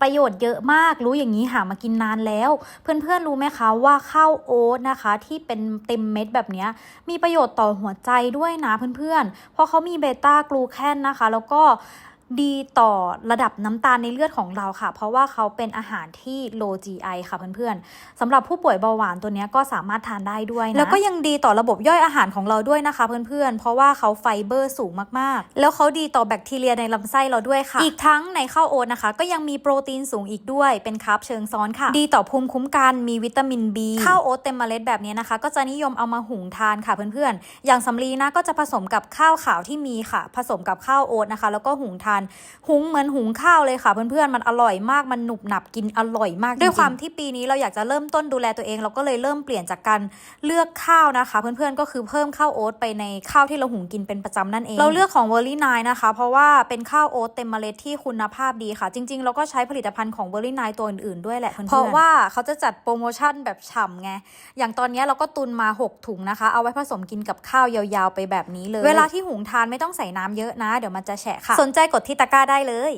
ประโยชน์เยอะมากรู้อย่างนี้หามากินนานแล้ว เพื่อนๆรู้ไหมคะว่าข้าวโอ๊ตนะคะ ที่เป็นเต็มเม็ดแบบนี้มีประโยชน์ต่อหัวใจด้วยนะเพื่อนๆ เพราะเขามีเบต้ากลูแคนนะคะ แล้วก็ ดีต่อระดับน้ำตาลในเลือดของเราค่ะ เพราะว่าเขาเป็นอาหารที่ low GI ค่ะเพื่อนๆสำหรับผู้ป่วยเบาหวานตัวนี้ก็สามารถทานได้ด้วยนะ แล้วก็ยังดีต่อระบบย่อยอาหารของเราด้วยนะคะเพื่อนๆ เพราะว่าเขาไฟเบอร์สูงมากๆ แล้วเขาดีต่อแบคทีเรียในลำไส้เราด้วยค่ะ อีกทั้งในข้าวโอ๊ตนะคะ ก็ยังมีโปรตีนสูงอีกด้วยเป็นคาร์บเชิงซ้อนค่ะ ดีต่อภูมิคุ้มกันมีวิตามิน B ข้าวโอ๊ตเต็มเมล็ดแบบนี้นะคะ ก็จะนิยมเอามาหุงทานค่ะเพื่อนๆ อย่างสำลีนะก็จะผสมกับข้าวขาวที่มีค่ะ ผสมกับข้าวโอ๊ตนะคะ แล้วก็หุงทานหุงเหมือนหุงข้าวเลยค่ะเพื่อนๆมันอร่อยมากมันหนุบหนับกินอร่อยมากด้วยความที่ปีนี้เราอยากจะเริ่มต้นดูแลตัวเองเราก็เลยเริ่มเปลี่ยนจากการเลือกข้าวนะคะ เพื่อนๆก็คือเพิ่มข้าวโอ๊ตไปในข้าวที่เราหุงกินเป็นประจำนั่นเอง เราเลือกของเวอร์ลี่นนะคะ เพราะว่าเป็นข้าวโอ๊ตเต็มเมล็ดที่คุณภาพดีค่ะ จริง ๆ เราก็ใช้ผลิตภัณฑ์ของเวอร์ลี่นตัวอื่นๆด้วยแหละเพื่อนๆเพราะว่าเขาจะจัดโปรโมชั่นแบบฉ่ำไงอย่างตอนนี้เราก็ตุนมา 6 ถุงนะคะ เอาไว้ผสมกินกับข้าวยาวๆไปแบบนี้เลย เวลาที่หุงทานไม่ต้องใส่น้ำเยอะนะ เดี๋ยวมันจะแฉะค่ะ สนใจกดที่ตะกร้าได้เลย